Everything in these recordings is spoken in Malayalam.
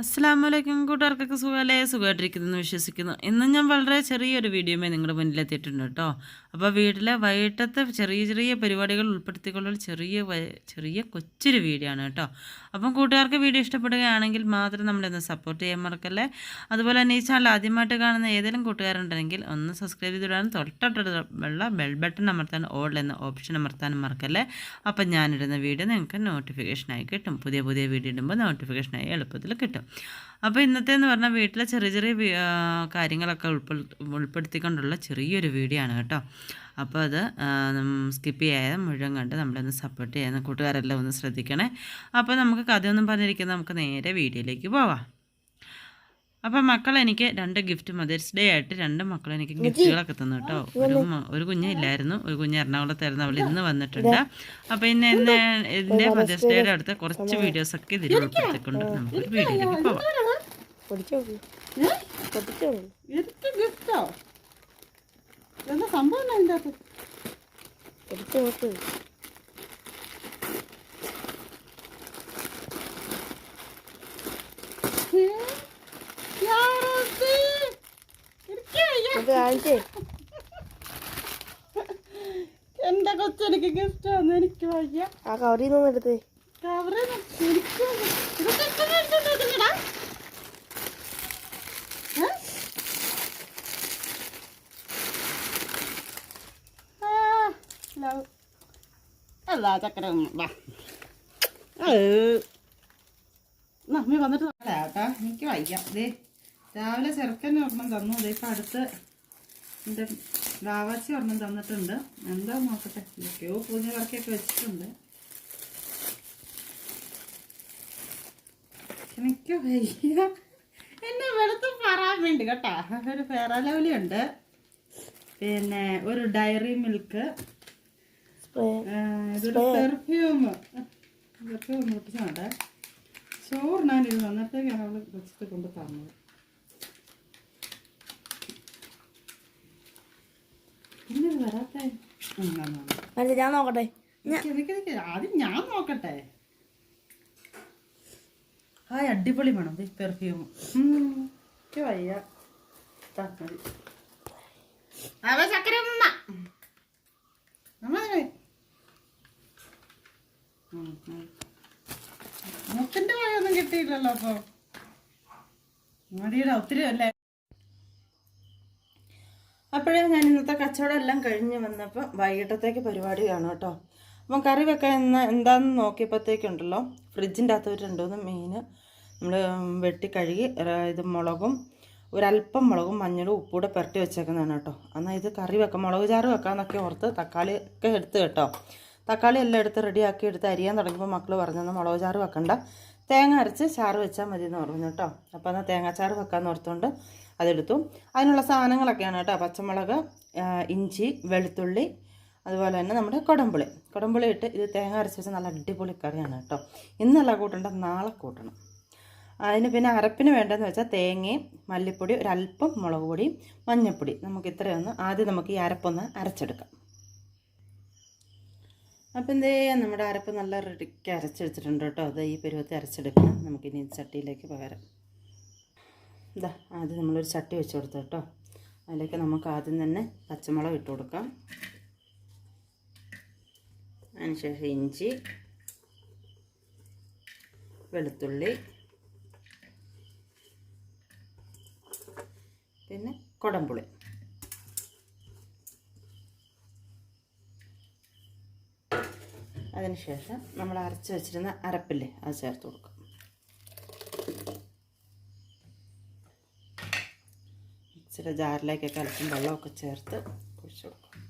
അസ്സാമലൈക്കും കൂട്ടുകാർക്കൊക്കെ സുഖമല്ലേ? സുഖമായിട്ടിരിക്കുന്നു വിശ്വസിക്കുന്നു. ഇന്ന് ഞാൻ വളരെ ചെറിയൊരു വീഡിയോമേ നിങ്ങളുടെ മുന്നിലെത്തിയിട്ടുണ്ട് കേട്ടോ. അപ്പോൾ വീട്ടിലെ വൈകിട്ടത്തെ ചെറിയ ചെറിയ പരിപാടികൾ ഉൾപ്പെടുത്തിക്കൊള്ളൊരു ചെറിയ ചെറിയ കൊച്ചൊരു വീഡിയോ ആണ് കേട്ടോ. അപ്പം കൂട്ടുകാർക്ക് വീഡിയോ ഇഷ്ടപ്പെടുകയാണെങ്കിൽ മാത്രം നമ്മളൊന്ന് സപ്പോർട്ട് ചെയ്യാൻ മറക്കല്ലേ? അതുപോലെ തന്നെ ഈ ചാനൽ ആദ്യമായിട്ട് കാണുന്ന ഏതെങ്കിലും കൂട്ടുകാരുണ്ടെങ്കിൽ ഒന്ന് സബ്സ്ക്രൈബ് ചെയ്തിടാനും തൊട്ടടുത്തുള്ള ബെൽ ബട്ടൺ അമർത്താൻ ഓൾ എന്ന ഓപ്ഷൻ അമർത്താനും മറക്കല്ലേ? അപ്പം ഞാനിടുന്ന വീഡിയോ നിങ്ങൾക്ക് നോട്ടിഫിക്കേഷനായി കിട്ടും. പുതിയ പുതിയ വീഡിയോ ഇടുമ്പോൾ നോട്ടിഫിക്കേഷനായി എളുപ്പത്തിൽ കിട്ടും. അപ്പോൾ ഇന്നത്തെ എന്ന് പറഞ്ഞാൽ വീട്ടിലെ ചെറിയ ചെറിയ കാര്യങ്ങളൊക്കെ ഉൾപ്പെ ഉൾപ്പെടുത്തിക്കൊണ്ടുള്ള ചെറിയൊരു വീഡിയോ ആണ് കേട്ടോ. അപ്പോൾ അത് സ്കിപ്പ് ചെയ്യാതെ മുഴുവൻ കണ്ട് നമ്മളൊന്ന് സപ്പോർട്ട് ചെയ്യാതെ കൂട്ടുകാരെല്ലാം ഒന്ന് ശ്രദ്ധിക്കണേ. അപ്പോൾ നമുക്ക് കഥയൊന്നും പറഞ്ഞിരിക്കുന്നത് നമുക്ക് നേരെ വീഡിയോയിലേക്ക് പോവാം. അപ്പം മക്കൾ എനിക്ക് രണ്ട് ഗിഫ്റ്റ് മദേഴ്സ് ഡേ ആയിട്ട് രണ്ട് മക്കൾ എനിക്ക് ഗിഫ്റ്റുകളൊക്കെ തന്നു കേട്ടോ. ഒരു ഒരു ഒരു കുഞ്ഞില്ലായിരുന്നു ഒരു കുഞ്ഞ് എറണാകുളത്തായിരുന്നു. അവൾ ഇന്ന് വന്നിട്ടുണ്ട്. അപ്പൊ ഇന്ന് ഇന്ന് ഇതിന്റെ മദേഴ്സ് ഡേയുടെ അടുത്ത് കുറച്ച് വീഡിയോസ് ഒക്കെ ഇതിൽ ഉൾപ്പെടുത്തിക്കൊണ്ട് നമുക്ക് വീഡിയോയിലേക്ക് പോവാം. സംഭവം അതിന്റെ ഇത് കാണിച്ചേ എന്റെ കൊച്ചെനിക്ക് ഗിഫ്റ്റ് വന്നു എനിക്ക് വയ്യ ആ കവറിൽ നിന്ന് എടുത്ത് കവറ് എനിക്ക് വയ്യ. ഇതൊക്കെ എത്ര മേടിച്ചോണ്ട് വന്നിട്ടുണ്ടെടാ? ഏ? ആ, ലവ്. അല്ലാ ചക്കര വാ നമ്മി വന്നിട്ട് കേട്ടാ എനിക്ക് വയ്യ ദേ രാവിലെ ചെറുക്കൻ ഒരെണ്ണം തന്നു. ഇപ്പം അടുത്ത് എന്റെ ദാവാച്ചി ഒരെണ്ണം തന്നിട്ടുണ്ട്. എന്താ നോക്കട്ടെ? എന്തൊക്കെയോ പൂജ വർക്കൊക്കെ വെച്ചിട്ടുണ്ട്. എനിക്ക് വയ്യ. എന്നെ വെളുത്ത് പറയാൻ വേണ്ടി കേട്ടാ. ഒരു ഫെയറാലവലി ഉണ്ട്. പിന്നെ ഒരു ഡയറി മിൽക്ക്. ഇതൊരു പെർഫ്യൂം. പെർഫ്യൂം പൊട്ടിച്ചുണ്ട് ചോറിനാൻ ഇത് വന്നപ്പോഴേക്കാണ് അവൾ വെച്ചിട്ട് കൊണ്ട് തന്നത് പിന്നെ ഇത് വരാത്ത അല്ല ഞാൻ നോക്കട്ടെ. ആദ്യം ഞാൻ നോക്കട്ടെ. ഹായ് അടിപൊളി വേണം. പെർഫ്യൂം വയ്യ. മുത്തിന്റെ വായൊന്നും കിട്ടിയില്ലല്ലോ അപ്പൊ. മതിയുടെ ഒത്തിരി അല്ലേ? അപ്പോഴേ ഞാൻ ഇന്നത്തെ കച്ചവടം എല്ലാം കഴിഞ്ഞ് വന്നപ്പോൾ വൈകിട്ടത്തേക്ക് പരിപാടിയാണ് കേട്ടോ. അപ്പം കറി വെക്കാൻ ഇന്ന് എന്താണെന്ന് നോക്കിയപ്പോഴത്തേക്കുണ്ടല്ലോ. ഫ്രിഡ്ജിന്റെ അകത്ത് ഒരു രണ്ടുമൂന്ന് മീൻ നമ്മൾ വെട്ടി കഴുകി ഇത് മുളകും ഒരല്പം മുളകും മഞ്ഞളും ഉപ്പൂടെ പുരട്ടി വെച്ചേക്കുന്നതാണ് കേട്ടോ. എന്നാൽ ഇത് കറി വെക്കാം. മുളക് ചാറ് വെക്കാമെന്നൊക്കെ ഓർത്ത് തക്കാളി ഒക്കെ എടുത്ത് കേട്ടോ. തക്കാളി എല്ലാം എടുത്ത് റെഡിയാക്കി എടുത്ത് അരിയാൻ തുടങ്ങിയപ്പോൾ മക്കൾ പറഞ്ഞു മുളക് ചാറ് വെക്കണ്ട. തേങ്ങ അരച്ച് ചാറ് വെച്ചാൽ മതി എന്ന് പറഞ്ഞു കേട്ടോ. അപ്പോൾ എന്നാൽ തേങ്ങാച്ചാറ് വെക്കാമെന്ന് ഓർത്തുകൊണ്ട് അതെടുത്തു. അതിനുള്ള സാധനങ്ങളൊക്കെയാണ് കേട്ടോ. പച്ചമുളക് ഇഞ്ചി വെളുത്തുള്ളി അതുപോലെ തന്നെ നമ്മുടെ കുടമ്പുളി കുടമ്പുളി ഇട്ട് ഇത് തേങ്ങ അരച്ച് വെച്ചാൽ നല്ല അടിപൊളി കറിയാണ് കേട്ടോ. ഇന്നല്ല കൂട്ടണ്ട നാളെ കൂട്ടണം. അതിന് പിന്നെ അരപ്പിന് വേണ്ടതെന്ന് വെച്ചാൽ തേങ്ങയും മല്ലിപ്പൊടി ഒരല്പം മുളക് പൊടിയും മഞ്ഞൾപ്പൊടി. നമുക്ക് ഇത്രയൊന്ന് ആദ്യം നമുക്ക് ഈ അരപ്പൊന്ന് അരച്ചെടുക്കാം. അപ്പം എന്തേ നമ്മുടെ അരപ്പ് നല്ല റെഡിക്ക് അരച്ചെടുത്തിട്ടുണ്ട് കേട്ടോ. അത് ഈ പരുവത്തിൽ അരച്ചെടുക്കണം. നമുക്കിനി ചട്ടിയിലേക്ക് പകരം. ഇതാ ആദ്യം നമ്മളൊരു ചട്ടി വെച്ച് കൊടുത്തു കേട്ടോ. അതിലേക്ക് നമുക്ക് ആദ്യം തന്നെ പച്ചമുളക് ഇട്ട് കൊടുക്കാം. അതിനുശേഷം ഇഞ്ചി വെളുത്തുള്ളി പിന്നെ കുടംപുളി. അതിനുശേഷം നമ്മൾ അരച്ച് വെച്ചിരുന്ന അരപ്പില്ലേ അത് ചേർത്ത് കൊടുക്കാം. മിക്സിയുടെ ജാറിലേക്കൊക്കെ അല്പം വെള്ളമൊക്കെ ചേർത്ത് ഒഴിച്ചു കൊടുക്കും.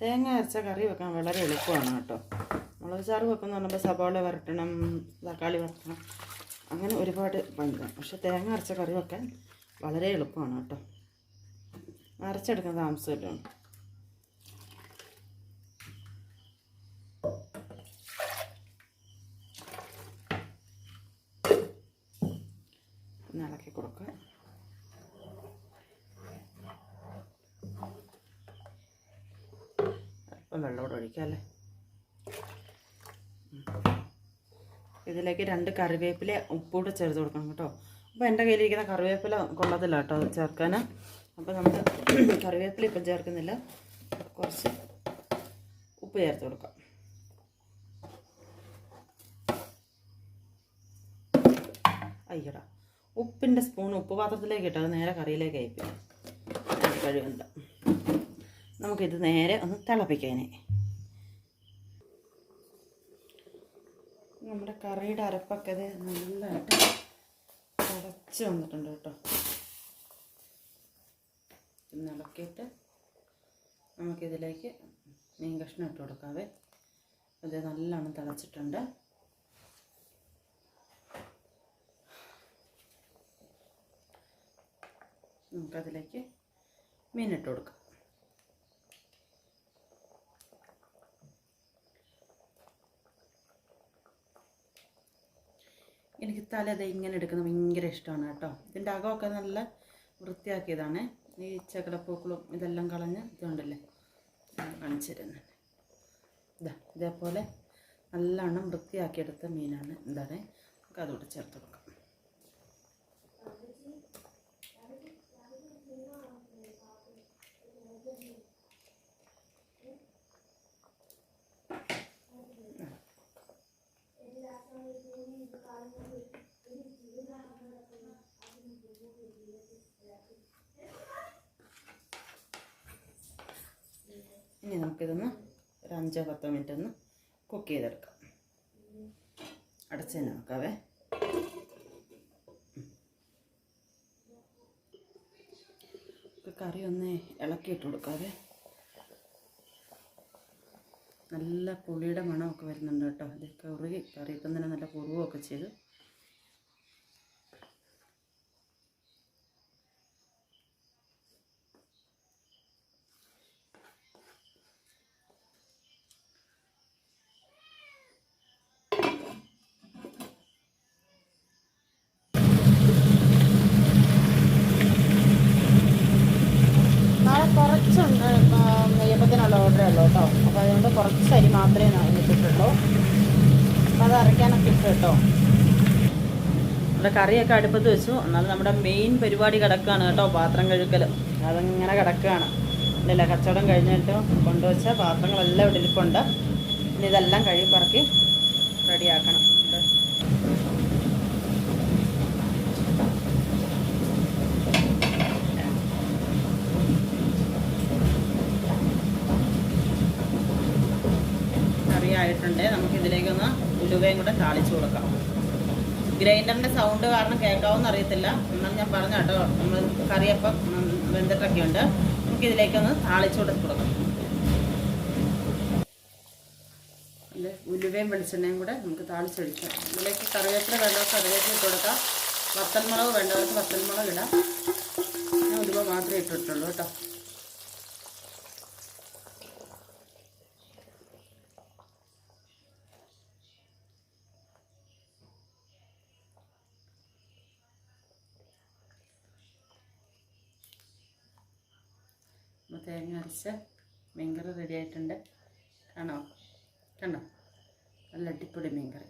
തേങ്ങ അരച്ച കറി വെക്കാൻ വളരെ എളുപ്പമാണ് കേട്ടോ. മുളക് ചാറ് വെക്കുന്ന പറഞ്ഞപ്പോൾ സവാള വരട്ടണം തക്കാളി വരട്ടണം അങ്ങനെ ഒരുപാട് പണിതാണ് പക്ഷെ തേങ്ങ അരച്ച കറി വെക്കാൻ വളരെ എളുപ്പമാണ് കേട്ടോ. അരച്ചെടുക്കുന്ന താമസമല്ലോ ഒന്ന് ഇളക്കി കൊടുക്കുക അല്പം വെള്ളം കൂടെ ഒഴിക്കാം അല്ലേ ഇതിലേക്ക് രണ്ട് കറിവേപ്പില ഉപ്പൂടെ ചേർത്ത് കൊടുക്കണം കേട്ടോ. അപ്പോൾ എന്റെ കയ്യിലിരിക്കുന്ന കറിവേപ്പില കൊള്ളത്തില്ല കേട്ടോ ചേർക്കാൻ അപ്പോൾ നമ്മൾ കറിവേപ്പില ഇപ്പം ചേർക്കുന്നില്ല. കുറച്ച് ഉപ്പ് ചേർത്ത് കൊടുക്കാം. അയ്യടാ. ഉപ്പിന്റെ സ്പൂൺ ഉപ്പ് പാത്രത്തിലേക്ക് ഇട്ടാൽ നേരെ കറിയിലേക്ക് അയപ്പില്ല കഴിവുണ്ട്. നമുക്കിത് നേരെ ഒന്ന് തിളപ്പിക്കാനേ. നമ്മുടെ കറിയുടെ അരപ്പൊക്കെ അത് നല്ലതായിട്ട് തിളച്ച് വന്നിട്ടുണ്ട് കേട്ടോ. ഇളക്കിയിട്ട് നമുക്കിതിലേക്ക് മീൻ കഷ്ണം ഇട്ട് കൊടുക്കാവേ. അത് നല്ലോണം തിളച്ചിട്ടുണ്ട്. നമുക്കതിലേക്ക് മീൻ ഇട്ട് കൊടുക്കാം എനിക്ക് തല ഇത് ഇങ്ങനെ എടുക്കുന്നത് ഭയങ്കര ഇഷ്ടമാണ് കേട്ടോ. ഇതിന്റെ അകമൊക്കെ നല്ല വൃത്തിയാക്കിയതാണ്. ഈ ചകടപ്പൂക്കളും ഇതെല്ലാം കളഞ്ഞ് ഇതുണ്ടല്ലേ? കാണിച്ചു തരുന്നത്. ഇതാ ഇതേപോലെ നല്ലവണ്ണം വൃത്തിയാക്കിയെടുത്ത മീനാണ്. എന്താണ്? നമുക്ക് അതുകൂടെ ചേർത്ത് കൊടുക്കാം. ഇനി നമുക്കിതൊന്ന് ഒരു അഞ്ചോ പത്തോ മിനിറ്റ് ഒന്ന് കുക്ക് ചെയ്തെടുക്കാം. അടച്ചതിന് നോക്കാവേ. കറി ഒന്ന് ഇളക്കിയിട്ട് കൊടുക്കാവേ. നല്ല പുളിയുടെ മണമൊക്കെ വരുന്നുണ്ട് കേട്ടോ. ഇതൊക്കെ ഉറുകി കറി ഇപ്പം തന്നെ നല്ല കുറുവൊക്കെ ചെയ്തു നാളെ കുറച്ചുണ്ട് നെയ്യപ്പത്തിനുള്ള ഓർഡറേ ഉള്ളൂ കേട്ടോ അപ്പോൾ അതുകൊണ്ട് കുറച്ച് അരി മാത്രമേ നാളെ ഇട്ടിട്ടുള്ളൂ അപ്പോൾ അത് അരയ്ക്കാനൊക്കെ ഇട്ട് കേട്ടോ. നമ്മുടെ കറിയൊക്കെ അടുപ്പത്ത് വെച്ചു. എന്നാലും നമ്മുടെ മെയിൻ പരിപാടി കിടക്കുകയാണ് കേട്ടോ പാത്രം കഴുകൽ. അതങ്ങനെ കിടക്കുകയാണ് ഇല്ല കച്ചവടം കഴിഞ്ഞിട്ട് കൊണ്ടുവച്ച പാത്രങ്ങളെല്ലാം ഇവിടെ ഇരിപ്പുണ്ട്. ഇനി ഇതെല്ലാം കഴുകി പറക്കി റെഡിയാക്കണം. കറിയായിട്ടുണ്ട്. നമുക്കിതിലേക്കൊന്ന് ഉലുവയും കൂടെ താളിച്ചു കൊടുക്കാം ഗ്രൈൻഡറിന്റെ സൗണ്ട് കാരണം കേൾക്കാവുന്ന അറിയത്തില്ല. എന്നാലും ഞാൻ പറഞ്ഞ കേട്ടോ നമ്മൾ കറിയപ്പം വെന്തിട്ടൊക്കെ ഉണ്ട് നമുക്ക് ഇതിലേക്കൊന്ന് താളിച്ചു കൊടുക്കാം. ഉലുവയും വെളിച്ചെണ്ണയും കൂടെ നമുക്ക് താളിച്ചൊഴിക്കാം ഇതിലേക്ക് കറിവേപ്പില വേണ്ടവർക്ക് കറിവേപ്പില കൊടുക്കാം. വത്തൽമുളക് വേണ്ടവർക്ക് വത്തൽമുളക് ഇടാം. ഞാൻ ഉലുവ മാത്രമേ ഇട്ടിട്ടുള്ളൂ കേട്ടോ അപ്പോൾ തേങ്ങ അരച്ച മീൻകറി റെഡി ആയിട്ടുണ്ട്. കാണോ? കണ്ടോ? നല്ല അടിപൊളി മീൻകറി.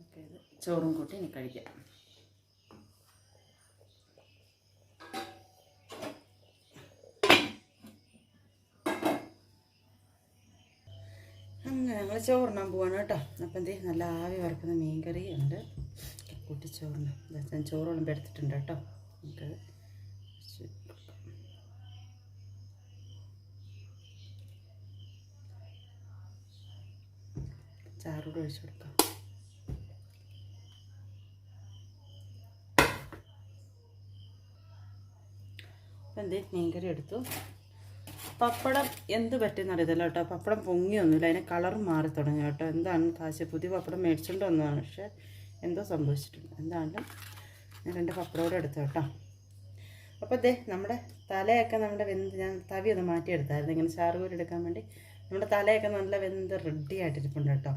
ഓക്കെ ഇത് ചോറും കൂട്ടി ഇനി കഴിക്കാം. അങ്ങനെ ഞങ്ങൾ ചോറിനാൻ പോവാണ് കേട്ടോ. അപ്പം എന്തേ നല്ല ആവി വറക്കുന്ന മീൻകറി ഉണ്ട്. കൂട്ടി ചോറിന്. ചോറ് വിളമ്പ് എടുത്തിട്ടുണ്ട് കേട്ടോ. നമുക്കത് ചാറൂടെ ഒഴിച്ചു കൊടുക്കാം. അപ്പം എന്തേ മീൻകറി എടുത്തു. പപ്പടം എന്ത് പറ്റുമെന്ന് അറിയത്തില്ല കേട്ടോ. പപ്പടം പൊങ്ങിയൊന്നുമില്ല അതിന് കളർ മാറി തുടങ്ങി കേട്ടോ. എന്താണ് കാശ്? പുതിയ പപ്പടം മേടിച്ചുകൊണ്ട് വന്നതാണ്. പക്ഷേ എന്തോ സംഭവിച്ചിട്ടുണ്ട്. എന്താണെങ്കിലും ഞാൻ രണ്ട് പപ്പടം കൂടെ എടുത്തു കേട്ടോ. അപ്പോൾ ദേ നമ്മുടെ തലയൊക്കെ നമ്മുടെ വെന്ത് ഞാൻ തവി ഒന്ന് മാറ്റിയെടുത്തായിരുന്നു. ഇങ്ങനെ ചാറുകൂരി എടുക്കാൻ വേണ്ടി നമ്മുടെ തലയൊക്കെ നല്ല വെന്ത് റെഡി ആയിട്ടിരിപ്പുണ്ട് കേട്ടോ.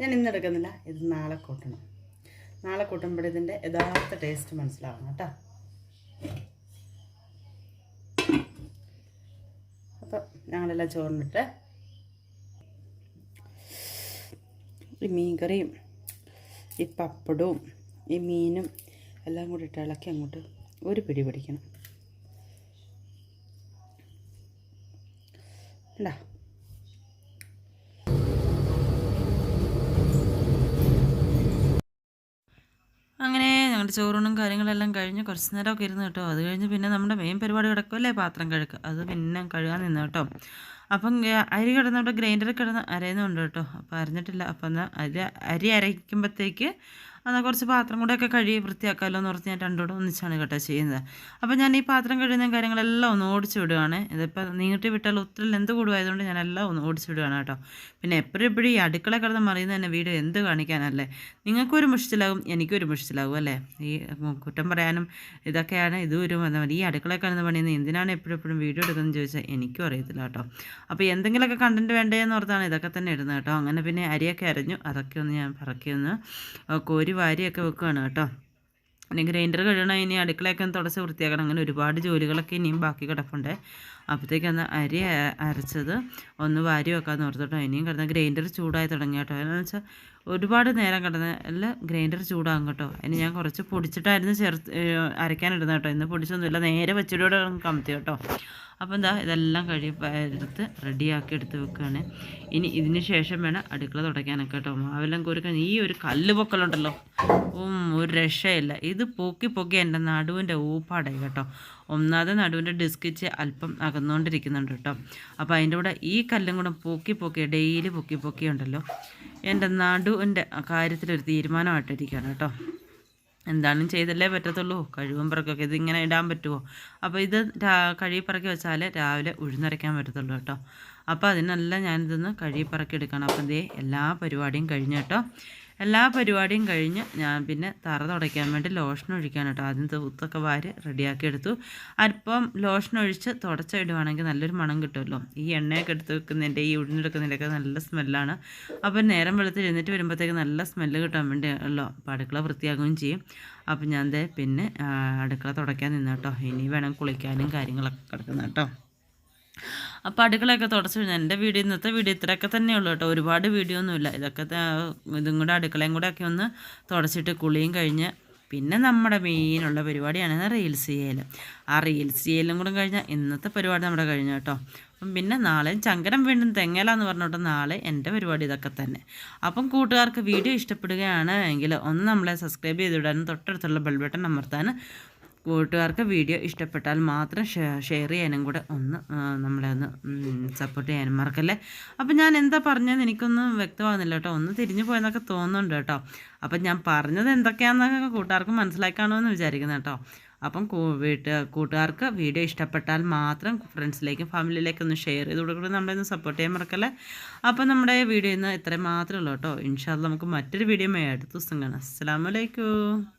ഞാൻ ഇന്ന് എടുക്കുന്നില്ല. ഇത് നാളെ കൂട്ടണം. നാളെ കൂട്ടുമ്പോൾ ഇതിന്റെ യഥാർത്ഥ ടേസ്റ്റ് മനസ്സിലാവണം കേട്ടോ. അപ്പം ഞങ്ങളെല്ലാം ചോറിനിട്ട് ഈ മീൻകറിയും ഈ പപ്പടവും ഈ മീനും എല്ലാം കൂടി ഇട്ട് ഇളക്കി അങ്ങോട്ട് ഒരു പിടി പിടിക്കണം. ഉണ്ടാ ഞങ്ങളുടെ ചോറൂണും കാര്യങ്ങളെല്ലാം കഴിഞ്ഞ് കുറച്ച് നേരമൊക്കെ ഇരുന്ന് കേട്ടോ. അത് കഴിഞ്ഞ് പിന്നെ നമ്മുടെ മെയിൻ പരിപാടി കിടക്കുമല്ലേ പാത്രം കഴുകുക. അത് പിന്നെ കഴുകാൻ നിന്ന് കേട്ടോ. അപ്പം അരി കിടന്ന് കിടന്നവിടെ ഗ്രൈൻഡറിൽ കിടന്ന് അരയുന്നുണ്ട് കേട്ടോ. അപ്പം അരഞ്ഞിട്ടില്ല. അപ്പം എന്നാൽ അരി അരി അരയ്ക്കുമ്പോഴത്തേക്ക് എന്നാൽ കുറച്ച് പാത്രം കൂടെയൊക്കെ കഴുകി വൃത്തിയാക്കാമല്ലോ എന്ന് ഓർത്ത് ഞാൻ രണ്ടുകൂടെ ഒന്നിച്ചാണ് കേട്ടോ ചെയ്യുന്നത്. അപ്പം ഞാൻ ഈ പാത്രം കഴുകുന്ന കാര്യങ്ങളെല്ലാം ഒന്ന് ഓടിച്ചു വിടുകയാണ് ഇതിപ്പോൾ നീട്ടി വിട്ടാൽ ഒത്തിരി ലെന്ത് കൂടുമായതുകൊണ്ട് ഞാൻ എല്ലാം ഒന്ന് ഓടിച്ചു വിടുകയാണ് കേട്ടോ. പിന്നെ എപ്പോഴും എപ്പോഴും ഈ അടുക്കള കിടന്ന് മറിയുന്ന തന്നെ വീഡിയോ എന്ത് കാണിക്കാനല്ലേ? നിങ്ങൾക്കൊരു മുഷിച്ചിലാകും എനിക്കൊരു മുഷിച്ചിലാകും അല്ലേ? ഈ കുറ്റം പറയാനും ഇതൊക്കെയാണ് ഇതും ഒരു മതി ഈ അടുക്കള കിടന്ന് പണിയുന്നത് എന്തിനാണ് എപ്പോഴും വീഡിയോ എടുക്കുന്നത് ചോദിച്ചാൽ എനിക്കും അറിയത്തില്ല കേട്ടോ. അപ്പോൾ എന്തെങ്കിലുമൊക്കെ കണ്ടന്റ് വേണ്ടതെന്ന് ഓർത്താണ് ഇതൊക്കെ തന്നെ ഇടുന്നത് കേട്ടോ. അങ്ങനെ പിന്നെ അരിയൊക്കെ അരഞ്ഞു അതൊക്കെ ഒന്ന് ഞാൻ പറക്കി ഒന്ന് കോരി വാരിയൊക്കെ വെക്കുകയാണ് കേട്ടോ. ഇനി ഗ്രൈൻഡർ കഴുകണം ഇനി അടുക്കളയൊക്കെ തുടച്ച് വൃത്തിയാക്കണം അങ്ങനെ ഒരുപാട് ജോലികളൊക്കെ ഇനിയും ബാക്കി കിടപ്പുണ്ട്. അപ്പോഴത്തേക്ക് അന്ന് അരി അരച്ചത് ഒന്ന് വാരി വെക്കാമെന്ന് ഓർത്തിട്ടോ ഇനിയും കിടന്ന് ഗ്രൈൻഡർ ചൂടായി തുടങ്ങി കേട്ടോ. എന്ന് വെച്ചാൽ ഒരുപാട് നേരം കിടന്ന് എല്ലാം ഗ്രൈൻഡർ ചൂടാകും കേട്ടോ. ഇനി ഞാൻ കുറച്ച് പൊടിച്ചിട്ടായിരുന്നു ചേർത്ത് അരയ്ക്കാനിടുന്നത് കേട്ടോ. ഇന്ന് പൊടിച്ചൊന്നുമില്ല. നേരെ വെച്ചിലൂടെ കമത്തി കേട്ടോ. അപ്പോൾ എന്താ ഇതെല്ലാം കഴി എടുത്ത് റെഡിയാക്കി എടുത്ത് വെക്കുകയാണ് ഇനി ഇതിന് ശേഷം വേണം അടുക്കള തുടയ്ക്കാനൊക്കെ കേട്ടോ. മാവെല്ലാം കോരിക്കാൻ ഈ ഒരു കല്ല് പൊക്കലുണ്ടല്ലോ. ഒരു രക്ഷയില്ല. ഇത് പൊക്കി പൊക്കി എന്റെ നടുവിന്റെ ഊപ്പാടായി കേട്ടോ. ഒന്നാമത് നടുവിന്റെ ഡിസ്കിച്ച് അല്പം അകന്നുകൊണ്ടിരിക്കുന്നുണ്ട് കേട്ടോ. അപ്പോൾ അതിന്റെ കൂടെ ഈ കല്ലും കൂടെ പൊക്കി പൊക്കി ഡെയിലി പൊക്കി പൊക്കി ഉണ്ടല്ലോ. എന്റെ നടുവിന്റെ കാര്യത്തിലൊരു തീരുമാനമായിട്ടിരിക്കുകയാണ് കേട്ടോ. എന്താണും ചെയ്തല്ലേ പറ്റത്തുള്ളൂ. കഴിവും പറക്കൊക്കെ ഇതിങ്ങനെ ഇടാൻ പറ്റുമോ? അപ്പോൾ ഇത് കഴുകി പറക്കി വെച്ചാൽ രാവിലെ ഉഴുന്നരയ്ക്കാൻ പറ്റത്തുള്ളൂ കേട്ടോ. അപ്പോൾ അതിനെല്ലാം ഞാനിതൊന്ന് കഴുകി പറക്കി എടുക്കണം അപ്പം ദേ എല്ലാ പരിപാടിയും കഴിഞ്ഞു കേട്ടോ. എല്ലാ പരിപാടിയും കഴിഞ്ഞ് ഞാൻ പിന്നെ തറ തുടയ്ക്കാൻ വേണ്ടി ലോഷൻ ഒഴിക്കാൻ കേട്ടോ. ആദ്യം തൂത്തൊക്കെ വാരി റെഡിയാക്കി എടുത്തു. അല്പം ലോഷൻ ഒഴിച്ച് തുടച്ചിടുവാണെങ്കിൽ നല്ലൊരു മണം കിട്ടുമല്ലോ. ഈ എണ്ണയൊക്കെ എടുത്ത് വെക്കുന്നതിന്റെ ഈ ഉഴിഞ്ഞെടുക്കുന്നതിന്റെയൊക്കെ നല്ല സ്മെല്ലാണ്. അപ്പം നേരം വെളുത്ത് എഴുന്നേറ്റ് വരുമ്പോഴത്തേക്ക് നല്ല സ്മെല്ല് കിട്ടാൻ വേണ്ടി ഉള്ളോ അപ്പോൾ അടുക്കള വൃത്തിയാക്കുകയും ചെയ്യും. അപ്പം ഞാൻ ദേ പിന്നെ അടുക്കള തുടയ്ക്കാൻ നിന്ന് കേട്ടോ. ഇനി വേണം കുളിക്കാനും കാര്യങ്ങളൊക്കെ കിടക്കുന്ന കേട്ടോ. അപ്പോൾ അടുക്കളയൊക്കെ തുടച്ച് കഴിഞ്ഞാൽ എന്റെ വീഡിയോ ഇന്നത്തെ വീഡിയോ ഇത്രയൊക്കെ തന്നെയുള്ളൂ കേട്ടോ. ഒരുപാട് വീഡിയോ ഒന്നുമില്ല. ഇതൊക്കെ ഇതും കൂടെ അടുക്കളയും കൂടെ ഒക്കെ ഒന്ന് തുടച്ചിട്ട് കുളിയും കഴിഞ്ഞ് പിന്നെ നമ്മുടെ മെയിനുള്ള പരിപാടിയാണ് റീൽസ് ചെയ്യൽ ആ റീൽസ് ചെയ്യലും കൂടെ കഴിഞ്ഞാൽ ഇന്നത്തെ പരിപാടി നമ്മുടെ കഴിഞ്ഞു കേട്ടോ. അപ്പം പിന്നെ നാളെ ചങ്കരം വീണ്ടും തെങ്ങലാന്ന് പറഞ്ഞിട്ട് നാളെ എന്റെ പരിപാടി ഇതൊക്കെ തന്നെ. അപ്പം കൂട്ടുകാർക്ക് വീഡിയോ ഇഷ്ടപ്പെടുകയാണ് എങ്കിൽ ഒന്ന് നമ്മളെ സബ്സ്ക്രൈബ് ചെയ്തിടാനും തൊട്ടടുത്തുള്ള ബെൽബട്ടൺ അമർത്താൻ കൂട്ടുകാർക്ക് വീഡിയോ ഇഷ്ടപ്പെട്ടാൽ മാത്രം ഷെയർ ചെയ്യാനും കൂടെ ഒന്ന് നമ്മളെ ഒന്ന് സപ്പോർട്ട് ചെയ്യാനും മറക്കല്ലേ? അപ്പം ഞാൻ എന്താ പറഞ്ഞതെന്ന് എനിക്കൊന്നും വ്യക്തമാകുന്നില്ല കേട്ടോ. ഒന്ന് തിരിഞ്ഞു പോയെന്നൊക്കെ തോന്നുന്നുണ്ട് കേട്ടോ. അപ്പം ഞാൻ പറഞ്ഞത് എന്തൊക്കെയാണെന്നൊക്കെ കൂട്ടുകാർക്ക് മനസ്സിലാക്കാണോ വിചാരിക്കുന്നത് കേട്ടോ. അപ്പം വീട്ട് കൂട്ടുകാർക്ക് വീഡിയോ ഇഷ്ടപ്പെട്ടാൽ മാത്രം ഫ്രണ്ട്സിലേക്കും ഫാമിലിയിലേക്കും ഒന്ന് ഷെയർ ചെയ്ത് കൊടുക്കുന്നത് നമ്മളെ ഒന്ന് സപ്പോർട്ട് ചെയ്യാൻ മറക്കല്ലേ? അപ്പം നമ്മുടെ വീഡിയോ ഇന്ന് ഇത്രയും മാത്രമേ ഉള്ളൂ കേട്ടോ. ഇൻഷാല്ല നമുക്ക് മറ്റൊരു വീഡിയോ അടുത്ത ദിവസം കാണാം. അസ്സാം വലൈക്കും